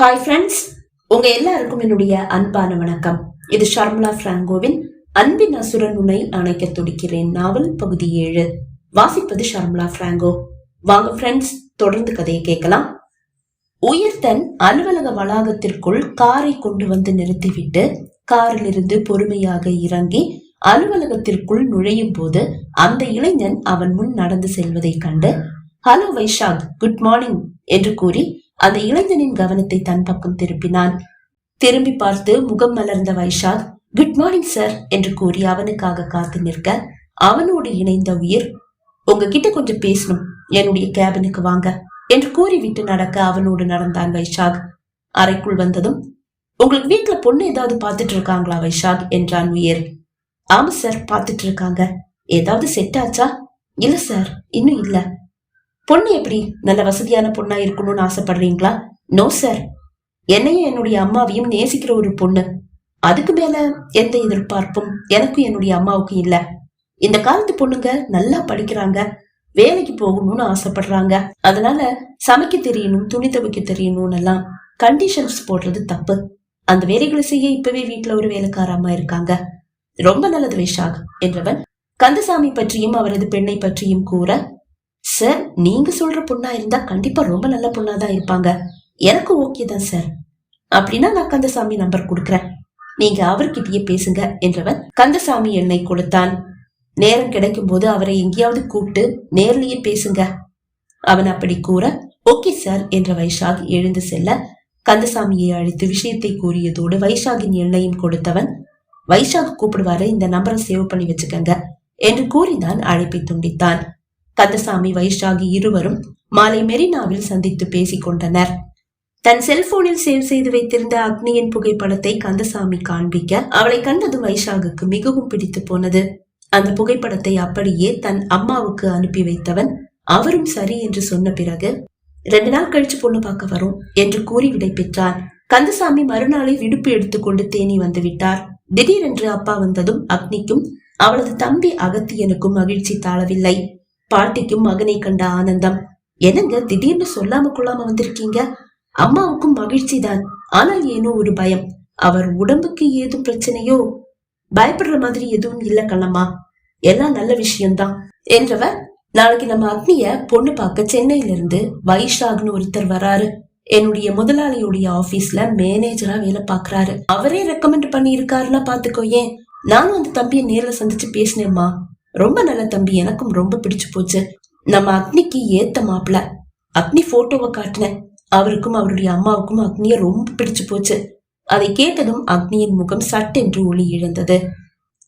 Hi friends உங்க எல்லாருக்கும் என்னுடைய அன்பான வணக்கம். இது ஷர்மலா பிராங்கோவின் அன்பின் அசுரன் உனை அணைக்க துடிக்கிறேன் நாவல் பகுதி ஏழு. வாசிப்பது ஷர்மலா பிராங்கோ. வாங்க ஃப்ரெண்ட்ஸ் தொடர்ந்து கதையை கேட்கலாம். உயர்த்தன் அலுவலக வளாகத்திற்குள் காரை கொண்டு வந்து நிறுத்திவிட்டு காரிலிருந்து பொறுமையாக இறங்கி அலுவலகத்திற்குள் நுழையும் போது அந்த இளைஞன் அவன் முன் நடந்து செல்வதைக் கண்டு ஹலோ வைஷாக் குட் மார்னிங் என்று கூறி அந்த இளைஞனின் கவனத்தை தன் பக்கம் திருப்பினான். திரும்பி பார்த்து முகம் மலர்ந்த வைஷாக் குட் மார்னிங் சார் என்று கூறி அவனுக்காக காத்து நிற்க அவனோடு இணைந்த உயிர். உங்ககிட்ட கொஞ்சம் பேசணும். என்னுடைய கேபினுக்கு வாங்க என்று கூறிவிட்டு நடக்க அவனோடு நடந்தான் வைஷாக் அறைக்குள் வந்ததும் உங்களுக்கு வீட்டுல பொண்ணு ஏதாவது பார்த்துட்டு இருக்காங்களா வைஷாக் என்றான் உயிர். ஆமா சார் பார்த்துட்டு இருக்காங்க. ஏதாவது செட் ஆச்சா? இல்ல சார் இன்னும் இல்லை. பொண்ணு எப்படி? நல்ல வசதியான பொண்ணா இருக்கணும்னு ஆசைப்படுறீங்களா? நோ சார் என்னையும் என்னுடைய அம்மாவையும் நேசிக்கிற ஒரு பொண்ணு. அதுக்கு மேல எந்த எதிர்பார்ப்பும் எனக்கும் என்னுடைய அம்மாவுக்கும் இல்ல. இந்த காலத்து பொண்ணுங்க நல்லா படிக்கிறாங்க. வேலைக்கு போகணும்னு ஆசைப்படுறாங்க. அதனால சமைக்க தெரியணும் துணி துவைக்க தெரியணும்னு எல்லாம் கண்டிஷன்ஸ் போடுறது தப்பு. அந்த வேலைகளை செய்ய இப்பவே வீட்டுல ஒரு வேலைக்காரமா இருக்காங்க. ரொம்ப நல்லது வைஷாக் என்றவன் கந்தசாமி பற்றியும் அவரது பெண்ணை பற்றியும் கூற சார் நீங்க சொல்ற பொண்ணா இருந்தா கண்டிப்பா ரொம்ப நல்ல பொண்ணா தான் இருப்பாங்க. எனக்கு ஓகே தான் சார். அப்படின்னா நான் கந்தசாமி நம்பர் கொடுக்குறேன். நீங்க அவர்கிட்டயே பேசுங்க என்றவன் கந்தசாமி எண்ணை கொடுத்தான். நேரம் கிடைக்கும் போது அவரை எங்கேயாவது கூப்பிட்டு நேர்லயே பேசுங்க. அவன் அப்படி கூற ஓகே சார் என்ற வைஷாக் எழுந்து செல்ல கந்தசாமியை அழைத்து விஷயத்தை கூறியதோடு வைஷாகின் எண்ணையும் கொடுத்தவன் வைஷாக் கூப்பிடுவாரு இந்த நம்பரை சேவ் பண்ணி வச்சுக்கங்க என்று கூறிதான் அழைப்பை துண்டித்தான். கந்தசாமி வைஷாகி இருவரும் மாலை மெரினாவில் சந்தித்து பேசிக் கொண்டனர் தன் செல்போனில் சேவ் செய்து வைத்திருந்த அக்னியின் புகைப்படத்தை கந்தசாமி காண்பிக்க அவளை கண்டது வைஷாகுக்கு மிகவும் பிடித்து போனது. அந்த புகைப்படத்தை அப்படியே தன் அம்மாவுக்கு அனுப்பி வைத்தவன் அவரும் சரி என்று சொன்ன பிறகு ரெண்டு நாள் கழிச்சு பொண்ணு பார்க்க வரும் என்று கூறி விடை பெற்றான். கந்தசாமி மறுநாளை விடுப்பு எடுத்துக்கொண்டு தேனி வந்து விட்டார். திடீரென்று அப்பா வந்ததும் அக்னிக்கும் அவளது தம்பி அகத்தியனுக்கும் மகிழ்ச்சி தாழவில்லை. பாட்டிக்கும் மகனை கண்ட ஆனந்தம். என்னங்க திடீர்னு சொல்லாம கொள்ளாம வந்திருக்கீங்க? அம்மாவுக்கும் மகிழ்ச்சி தான் ஆனால் ஏனோ ஒரு பயம். அவர் உடம்புக்கு ஏதும் பிரச்சனையோ? பயப்படுற மாதிரி எதுவும் இல்ல கண்ணம்மா. எல்லாம் நல்ல விஷயம்தான். என்றவர் நாளைக்கு நம்ம அக்னிய பொண்ணு பார்க்க சென்னையில இருந்து வைஷாக்னு ஒருத்தர் வராரு. என்னுடைய முதலாளியுடைய ஆபீஸ்ல மேனேஜரா வேலை பாக்குறாரு அவரே ரெக்கமெண்ட் பண்ணி இருக்காருன்னா பாத்துக்கோ ஏன் நானும் அந்த தம்பியை நேர்ல சந்திச்சு பேசினேம்மா. ரொம்ப நல்ல தம்பி எனக்கும் ரொம்ப பிடிச்சு போச்சு. நம்ம அக்னிக்கு ஏத்த மாப்பிள. அக்னி போட்டோவை காட்டினேன். அவருக்கும் அவருடைய அம்மாவுக்கும் அக்னிய ரொம்ப பிடிச்சு போச்சு. அதை கேட்டதும் அக்னியின் முகம் சட்டென்று ஒளி இழந்தது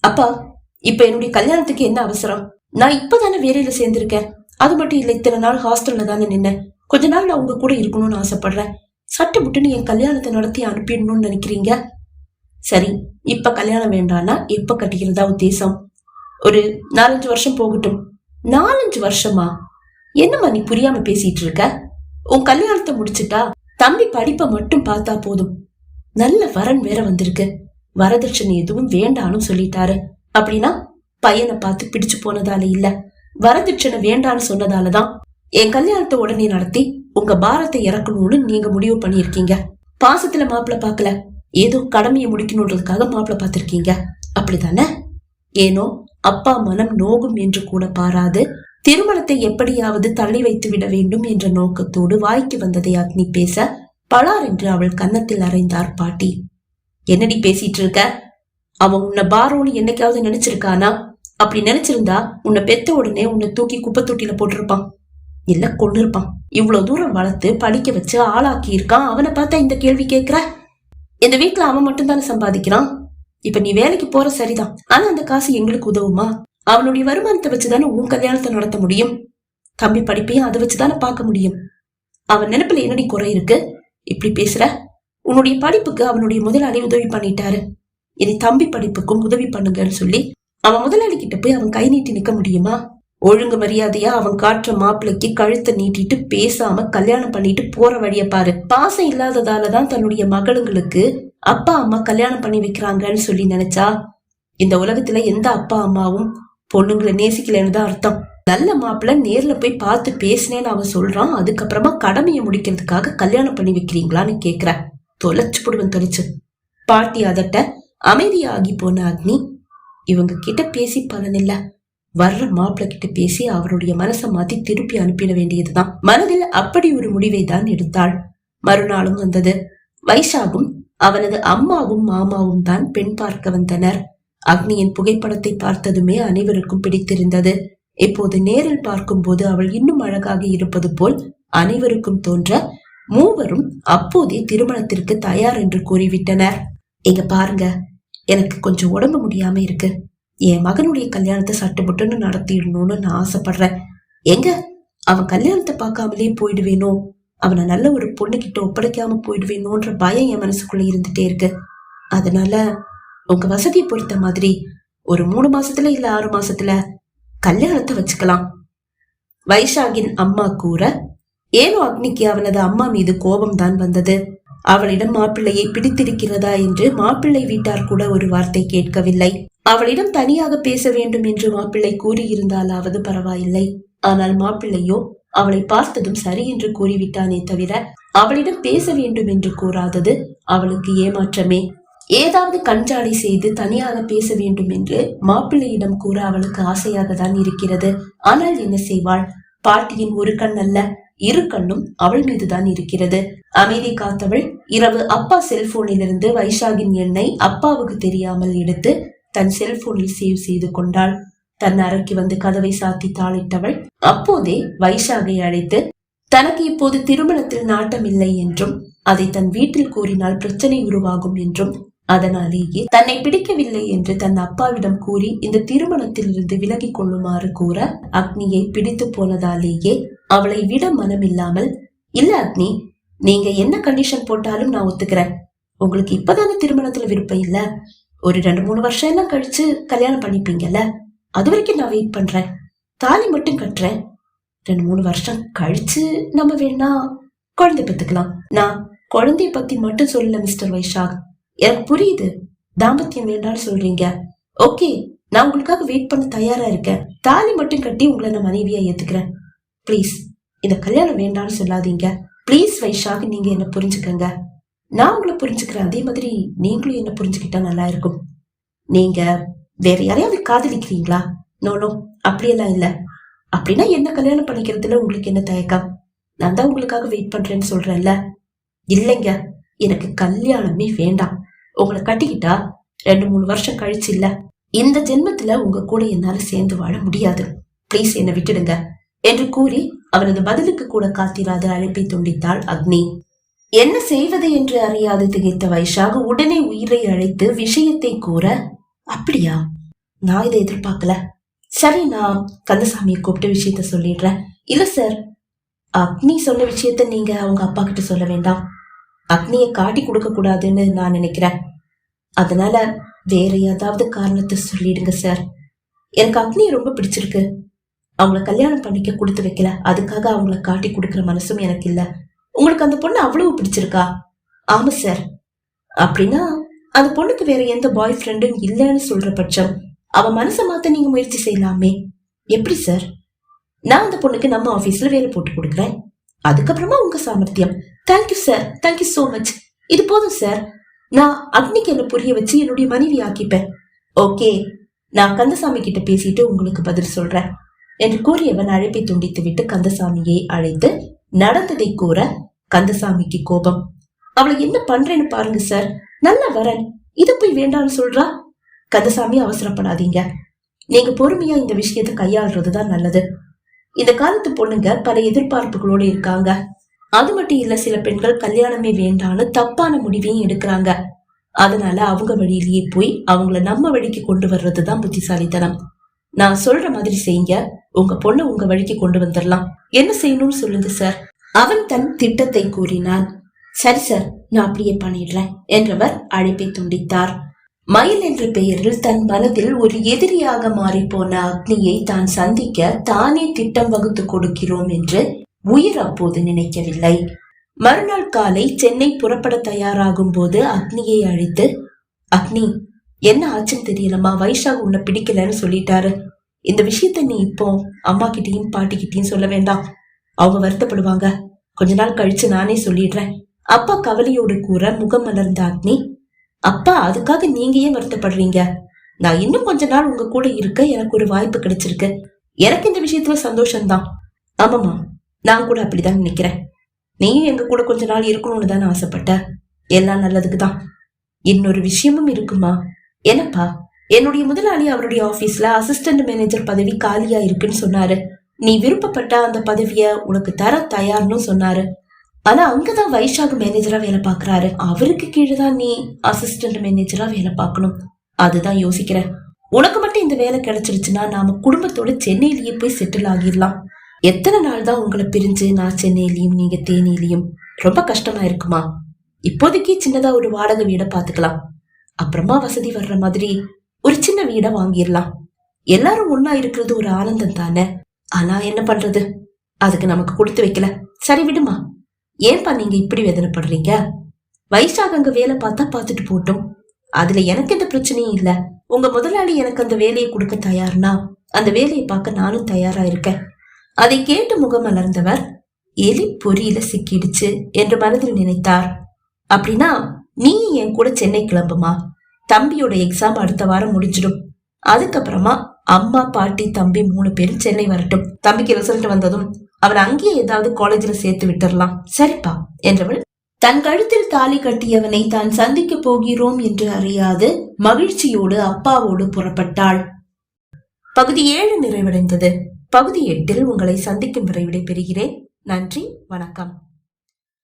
அப்பா இப்ப என்னுடைய கல்யாணத்துக்கு என்ன அவசரம்? நான் இப்பதானே வேலையில சேர்ந்திருக்கேன். அது மட்டும் இல்ல இத்தனை நாள் ஹாஸ்டல்ல தானே நின்னேன். கொஞ்ச நாள் நான் உங்க கூட இருக்கணும்னு ஆசைப்படுறேன். சட்டை விட்டுன்னு என் கல்யாணத்தை நடத்தி அனுப்பிடணும்னு நினைக்கிறீங்க? சரி இப்ப கல்யாணம் வேண்டாம்னா எப்ப கட்டிக்கிறதா உத்தேசம். ஒரு நாலஞ்சு வருஷம் போகட்டும். நாலஞ்சு வருஷமா? என்னம்மா நீ புரியாம பேசிட்டு இருக்க உன் கல்யாணத்தை முடிச்சிட்டா தம்பி படிப்பை மட்டும் பார்த்தா போதும். நல்ல வரன் வேற வந்திருக்கு. வரதட்சணை எதுவும் வேண்டான்னு சொல்லிட்டாரு. அப்படின்னா பையனை பார்த்து பிடிச்சு போனதால இல்ல. வரதட்சணை வேண்டான்னு சொன்னதாலதான் என் கல்யாணத்தை உடனே நடத்தி உங்க பாரத்தை இறக்கணும்னு நீங்க முடிவு பண்ணிருக்கீங்க பாசத்துல மாப்பிள்ள பாக்கல ஏதோ கடமையை முடிக்கணுன்றதுக்காக மாப்பிள்ள பார்த்திருக்கீங்க. அப்படிதானே ஏனோ அப்பா மனம் நோகும் என்று கூட பாராது. திருமணத்தை எப்படியாவது தள்ளி வைத்து விட வேண்டும் என்ற நோக்கத்தோடு வாய்க்கு வந்ததை அக்னி பேச பலார் என்று அவள் கன்னத்தில் அறைந்தார் பாட்டி. என்னடி பேசிட்டு இருக்க? அவன் உன்னை பாரோன்னு என்னைக்காவது நினைச்சிருக்கானா? அப்படி நினைச்சிருந்தா உன்னை பெத்த உடனே உன்னை தூக்கி குப்பை தொட்டில போட்டிருப்பான். இல்ல கொண்டு இருப்பான் இவ்வளவு தூரம் வளர்த்து படிக்க வச்சு ஆளாக்கி இருக்கான் அவனை பார்த்தா இந்த கேள்வி கேட்கிற? இந்த வீட்டுல அவன் மட்டும் தானே சம்பாதிக்கிறான்? இப்ப நீ வேலைக்கு போற சரிதான். ஆனா அந்த காசு எங்களுக்கு உதவுமா? அவனுடைய வருமானத்தை வச்சுதானே உன் கல்யாணத்தை நடத்த முடியும்? தம்பி படிப்பையும் அதை வச்சுதானே பார்க்க முடியும்? அவன் நினைப்புல என்னடி குறை இருக்கு? இப்படி பேசுற? உன்னுடைய படிப்புக்கு அவனுடைய முதலாளி உதவி பண்ணிட்டாரு. இனி தம்பி படிப்புக்கும் உதவி பண்ணுங்கன்னு சொல்லி அவன் முதலாளி கிட்ட போய் அவன் கை நீட்டி நிக்க முடியுமா? ஒழுங்கு மரியாதையா அவன் காட்டுற மாப்பிள்ளைக்கு கழுத்தை நீட்டிட்டு பேசாம கல்யாணம் பண்ணிட்டு போற வழிய பாரு. பாசம் இல்லாததாலதான் தன்னுடைய மகளுங்களுக்கு அப்பா அம்மா கல்யாணம் பண்ணி வைக்கிறாங்கன்னு சொல்லி நினைச்சா இந்த உலகத்துல எந்த அப்பா அம்மாவும் பொண்ணுங்களை நேசிக்கலன்னு தான் அர்த்தம். நல்ல மாப்பிள்ள நேர்ல போய் பார்த்து பேசினேன்னு அவன் சொல்றான். அதுக்கப்புறமா கடமையை முடிக்கிறதுக்காக கல்யாணம் பண்ணி வைக்கிறீங்களான்னு கேக்குற. தொலைச்சு போடுவேன் தொலைச்சு. பாட்டி அதட்ட அமைதியாகி போன அக்னி இவங்க கிட்ட பேசி பலனில்ல வர்ற மாப்பிள்ள கிட்ட பேசி அவருடைய மனசை மாத்தி திருப்பி அனுப்பிட வேண்டியதுதான். மனதில் அப்படி ஒரு முடிவை தான் எடுத்தாள். மறுநாளும் வந்தது. வைஷாகும் அவனது அம்மாவும் மாமாவும் தான் பெண் பார்க்க வந்தனர். அக்னியின் புகைப்படத்தை பார்த்ததுமே அனைவருக்கும் பிடித்திருந்தது. இப்போது நேரில் பார்க்கும்போது அவள் இன்னும் அழகாக இருப்பது போல் அனைவருக்கும் தோன்ற மூவரும் அப்போதே திருமணத்திற்கு தயார் என்று கூறிவிட்டனர். இங்க பாருங்க எனக்கு கொஞ்சம் உடம்பு முடியாம இருக்கு. என் மகனுடைய கல்யாணத்தை சட்டுப்பட்டுன்னு நடத்திடணும்னு நான் ஆசைப்படுறேன். எங்க? அவன் கல்யாணத்தை பார்க்காமலே போயிடுவேனோ? அவனை நல்ல ஒரு பொண்ணுக்கிட்ட ஒப்படைக்காம போயிடுவேனோன்ற பயம் என் மனசுக்குள்ள இருந்துட்டே இருக்கு. அதனால உங்க வசதியை பொறுத்த மாதிரி ஒரு மூணு மாசத்துல இல்ல ஆறு மாசத்துல கல்யாணத்தை வச்சுக்கலாம். வைஷாகின் அம்மா கூற ஏனோ அக்னிக்கு அவனது அம்மா மீது கோபம் தான் வந்தது. அவளிடம் மாப்பிள்ளையை பிடித்திருக்கிறதா என்று மாப்பிள்ளை வீட்டார் கூட ஒரு வார்த்தை கேட்கவில்லை. அவளிடம் தனியாக பேச வேண்டும் என்று மாப்பிள்ளை கூறியிருந்தாலாவது பரவாயில்லை. ஆனால் மாப்பிள்ளையோ அவளை பார்த்ததும் சரி என்று கூறிவிட்டானே தவிர அவளிடம் பேச வேண்டும் என்று கூறாதது அவளுக்கு ஏமாற்றமே. ஏதாவது கஞ்சாலை செய்து தனியாக பேச வேண்டும் என்று மாப்பிள்ளையிடம் கூற அவளுக்கு ஆசையாக தான் இருக்கிறது. ஆனால் என்ன செய்வாள்? பாட்டியின் ஒரு கண் அல்ல இரு கண்ணும் அவள் மீதுதான் இருக்கிறது. அமைதி காத்தவள் இரவு அப்பா செல்போனிலிருந்து வைஷாகின் எண்ணை அப்பாவுக்கு தெரியாமல் எடுத்து தன் செல்போனில் சேவ் செய்து கொண்டாள். தன் அறைக்கு வந்து கதவை சாத்தி தாளிட்டவள் அப்போதே வைஷாகை அழைத்து தனக்கு இப்போது திருமணத்தில் நாட்டம் இல்லை என்றும் அதை தன் வீட்டில் கூறினால் பிரச்சனை உருவாகும் என்றும் அதனாலேயே தன்னை பிடிக்கவில்லை என்று தன் அப்பாவிடம் கூறி இந்த திருமணத்தில் இருந்து விலகிக் கொள்ளுமாறு கூற அக்னியை பிடித்து போனதாலேயே அவளை விட மனமில்லாமல் இல்ல அக்னி நீங்க என்ன கண்டிஷன் போட்டாலும் நான் ஒத்துக்கிறேன். உங்களுக்கு இப்பதானே திருமணத்துல விருப்பம் இல்ல? ஒரு ரெண்டு மூணு வருஷம் எல்லாம் கழிச்சு கல்யாணம் பண்ணிப்பீங்கல்ல? அது வரைக்கும் நான் வெயிட் பண்றேன். தாலி மட்டும் கட்டுறேன். ரெண்டு மூணு வருஷம் கழிச்சு நம்ம வேணா குழந்தை பெத்துக்கலாம் நான் குழந்தைய பத்தி மட்டும் சொல்லல மிஸ்டர் வைஷாக் எனக்கு புரியுது. தாம்பத்தியம் வேண்டாம்னு சொல்றீங்க. ஓகே நான் உங்களுக்காக வெயிட் பண்ண தயாரா இருக்கேன். தாலி மட்டும் கட்டி உங்களை நான் மனைவியா ஏத்துக்கிறேன். ப்ளீஸ் இந்த கல்யாணம் வேண்டாம்னு சொல்லாதீங்க. ப்ளீஸ் வைஷாக் நீங்க என்ன புரிஞ்சுக்கங்க. நான் உங்களை புரிஞ்சுக்கிறேன். அதே மாதிரி நீங்களும் என்ன புரிஞ்சுக்கிட்டா நல்லா இருக்கும். நீங்க வேற யாரையாவது காதலிக்கிறீங்களா? நோ அப்படியெல்லாம் இல்ல. அப்படின்னா என்ன கல்யாணம் பண்ணிக்கிறதுல உங்களுக்கு என்ன தயக்கம்? நான் தான் உங்களுக்காக வெயிட் பண்றேன்னு சொல்றேன்ல. இல்லைங்க எனக்கு கல்யாணமே வேண்டாம். உங்களை கட்டிக்கிட்டா ரெண்டு மூணு வருஷம் கழிச்சு இல்ல. இந்த ஜென்மத்துல உங்க கூட என்னால சேர்ந்து வாழ முடியாது. ப்ளீஸ் என்னை விட்டுடுங்க. என்று கூறி அவரது பதிலுக்கு கூட காத்திராத அழைப்பை துண்டித்தாள் அக்னி. என்ன செய்வது என்று அறியாது திகைத்த வயசாக உடனே உயிரை அழைத்து விஷயத்தை கூற அப்படியா? நான் இதை எதிர்பார்க்கல. சரி நான் கந்தசாமியை கூப்பிட்டு விஷயத்த சொல்லிடுறேன். இல்ல சார் அக்னி சொன்ன விஷயத்த நீங்க அவங்க அப்பா கிட்ட சொல்ல வேண்டாம். அக்னியை காட்டி கொடுக்க கூடாதுன்னு நான் நினைக்கிறேன். அதனால வேற ஏதாவது காரணத்தை சொல்லிடுங்க சார் எனக்கு அக்னியை ரொம்ப பிடிச்சிருக்கு. அவங்கள கல்யாணம் பண்ணிக்க கொடுத்து வைக்கல. அதுக்காக அவங்கள காட்டி கொடுக்குற மனசும் எனக்கு இல்லை. உங்களுக்கு அந்த பொண்ணு அவ்வளவு பிடிச்சிருக்கா? ஆமா சார் அப்படின்னா அந்த பொண்ணுக்கு வேற எந்த பாய் ஃப்ரெண்டும் இல்லைன்னு சொல்ற பட்சம் அவ மனசை மாத்த நீங்க முயற்சி செய்யலாமே. எப்படி சார் நான் அந்த பொண்ணுக்கு நம்ம ஆபீஸ்ல வேலை போட்டு கொடுக்குறேன். அதுக்கப்புறமா உங்க சாமர்த்தியம். Thank you sir thank you so much இது போதும் சார் நான் அக்னிக்கு என்ன புரிய வச்சு என்னுடைய மனைவி ஆக்கிப்பேன். ஓகே நான் கந்தசாமி கிட்ட பேசிட்டு உங்களுக்கு பதில் சொல்றேன். என்று கூறியவன் அழைப்பை துண்டித்து விட்டு கந்தசாமியை அழைத்து நடந்ததை கூற கந்தசாமிக்கு கோபம். அவளை என்ன பண்றேன்னு பாருங்க சார் நல்ல வரன். இத போய் வேண்டாம்னு சொல்றா? கந்தசாமி அவசரப்படாதீங்க. நீங்க பொறுமையா இந்த விஷயத்தை கையாளுறதுதான் நல்லது. இந்த காலத்து பொண்ணுங்க பல எதிர்பார்ப்புகளோடு இருக்காங்க. அது மட்டும் இல்ல சில பெண்கள் கல்யாணமே வேண்டாம்னு தப்பான முடிவையும் எடுக்கிறாங்க. அதனால அவங்க வழியிலேயே போய் அவங்கள நம்ம வழிக்கு கொண்டு வர்றதுதான் புத்திசாலித்தனம். நான் சொல்ற மாதிரி செய்யுங்க. உங்க பொண்ணை உங்க வழிக்கு கொண்டு வந்துடலாம். என்ன செய்யணும்னு சொல்லுங்க சார். அவன் தன் திட்டத்தை கூறினான். சரி சார். நான் அப்படியே பண்ணிடுறேன் என்றவர் அழைப்பை துண்டித்தார். மயில் என்ற பெயரில் தன் மனதில் ஒரு எதிரியாக மாறிப்போன அக்னியை தான் சந்திக்க தானே திட்டம் வகுத்து கொடுக்கிறோம் என்று உயிர் அப்போது நினைக்கவில்லை. மறுநாள் காலை சென்னை புறப்பட தயாராகும் போது அக்னியை அழைத்து அக்னி என்ன ஆச்சுன்னு தெரியலம்மா வைஷாக் உன்னை பிடிக்கலன்னு சொல்லிட்டாரு. இந்த விஷயத்த நீ இப்போ அம்மா கிட்டயும் பாட்டி கிட்டயும் சொல்ல வேண்டாம். அவங்க வருத்தப்படுவாங்க. கொஞ்ச நாள் கழிச்சு நானே சொல்லிடுறேன். அப்பா கவலையோடு கூற முகமலர்ந்த அக்னி அப்பா அதுக்காக நீங்க ஏன் வருத்தப்படுறீங்க? நான் இன்னும் கொஞ்ச நாள் உங்க கூட இருக்க எனக்கு ஒரு வாய்ப்பு கிடைச்சிருக்கு. எனக்கு இந்த விஷயத்துல சந்தோஷம்தான். ஆமாமா நான் கூட அப்படிதான் நினைக்கிறேன். நீயும் எங்க கூட கொஞ்ச நாள் இருக்கணும்னு தானே ஆசைப்பட்ட. எல்லாம் நல்லதுக்கு தான் இன்னொரு விஷயமும் இருக்குமா? என்னப்பா என்னுடைய முதலாளி அவருடைய ஆபீஸ்ல அசிஸ்டன்ட் மேனேஜர் பதவி காலியா இருக்குன்னு சொன்னாரு. நீ விருப்பப்பட்ட அந்த பதவிய உனக்கு தர தயார்னு சொன்னாரு. ஆனா அங்கதான் வைஷாக் மேனேஜரா வேலை பாக்குறாரு அவருக்கு கீழே தான் நீ அசிஸ்டன்ட் மேனேஜரா வேலை பார்க்கணும். அதுதான் யோசிக்கிறேன். உனக்கு மட்டும் இந்த வேலை கிடைச்சிருச்சுன்னா நாம குடும்பத்தோட சென்னையிலேயே போய் செட்டில் ஆகிடலாம். எத்தனை நாள் தான் உங்களை பிரிஞ்சு நான் சென்னையிலயும் நீங்க தேனியிலையும். ரொம்ப கஷ்டமா இருக்குமா? இப்போதைக்கு சின்னதா ஒரு வாடகை வீடை பாத்துக்கலாம் அப்புறமா வசதி வர்ற மாதிரி ஒரு சின்ன வீடை வாங்கிடலாம். எல்லாரும் ஒன்னா இருக்கிறது ஒரு ஆனந்தம் தானே? ஆனா என்ன பண்றது? அதுக்கு நமக்கு கொடுத்து வைக்கல. சரி விடுமா? ஏன்பா நீங்க இப்படி வேதனைப்படுறீங்க வயசாக அங்க வேலை பார்த்தா பார்த்துட்டு போட்டோம். அதுல எனக்கு எந்த பிரச்சனையும் இல்ல. உங்க முதலாளி எனக்கு அந்த வேலையை கொடுக்க தயார்னா அந்த வேலையை பார்க்க நானும் தயாரா இருக்கேன். அதை கேட்டு முகம் மலர்ந்தவர் எலி பொறியில சிக்கிடுச்சு என்று மனதில் நினைத்தார். அப்படின்னா நீ என் கூட சென்னை கிளம்புமா? தம்பியோட எக்ஸாம் அடுத்த வாரம் முடிஞ்சிடும். அதுக்கப்புறமா அம்மா பாட்டி தம்பி மூணு பேரும் சென்னை வரட்டும். தம்பிக்கு ரிசல்ட் வந்ததும் அவன் அங்கேயே ஏதாவது காலேஜ்ல சேர்த்து விட்டுறலாம். சரிப்பா என்றவள் தன் கழுத்தில் தாலி கட்டியவனை தான் சந்திக்க போகிறோம் என்று அறியாது. மகிழ்ச்சியோடு அப்பாவோடு புறப்பட்டாள். பகுதி ஏழு நிறைவடைந்தது. பகுதி எட்டில் உங்களை சந்திக்கும் வரை விடைபெறுகிறேன். நன்றி வணக்கம்.